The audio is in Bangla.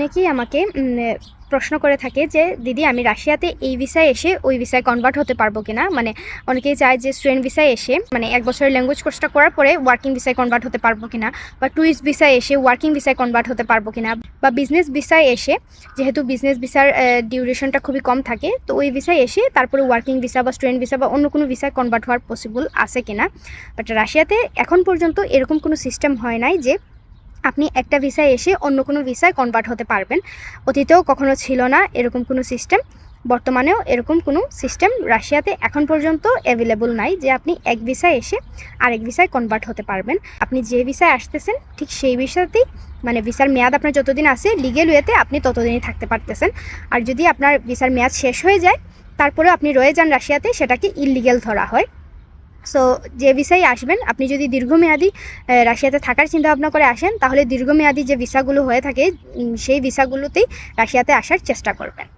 অনেকেই আমাকে প্রশ্ন করে থাকে যে, দিদি, আমি রাশিয়াতে এই ভিসায় এসে ওই ভিসায় কনভার্ট হতে পারব কিনা? মানে অনেকেই চায় যে স্টুডেন্ট ভিসায় এসে মানে এক বছরের ল্যাঙ্গুয়েজ কোর্সটা করার পরে ওয়ার্কিং ভিসায় কনভার্ট হতে পারব কিনা? বা টুরিস্ট ভিসায় এসে ওয়ার্কিং ভিসায় কনভার্ট হতে পারব কিনা? বা বিজনেস ভিসায় এসে, যেহেতু বিজনেস ভিসার ডিউরেশনটা খুবই কম থাকে, তো ওই ভিসায় এসে তারপরে ওয়ার্কিং ভিসা বা স্টুডেন্ট ভিসা বা অন্য কোনো ভিসায় কনভার্ট হওয়ার পসিবল আছে কিনা? বাট রাশিয়াতে এখন পর্যন্ত এরকম কোনো সিস্টেম হয় নাই যে আপনি একটা ভিসায় এসে অন্য কোনো ভিসায় কনভার্ট হতে পারবেন। অতীতেও কখনো ছিল না এরকম কোনো সিস্টেম বর্তমানেও এরকম কোনো সিস্টেম রাশিয়াতে এখন পর্যন্ত অ্যাভেলেবল নাই যে আপনি এক ভিসায় এসে আরেক ভিসায় কনভার্ট হতে পারবেন। আপনি যে ভিসায় আসতেছেন, ঠিক সেই ভিসাতেই মানে ভিসার মেয়াদ আপনার যতদিন আছে লিগেল ওয়েতে আপনি ততদিনই থাকতে পারতেছেন। আর যদি আপনার ভিসার মেয়াদ শেষ হয়ে যায়, তারপরেও আপনি রয়ে যান রাশিয়াতে, সেটাকে ইললিগেল ধরা হয়। সো যে ভিসায় আসবেন, আপনি যদি দীর্ঘমেয়াদী রাশিয়াতে থাকার চিন্তা ভাবনা করে আসেন, তাহলে দীর্ঘমেয়াদী যে ভিসাগুলো হয়ে থাকে সেই ভিসাগুলোতেই রাশিয়াতে আসার চেষ্টা করবেন।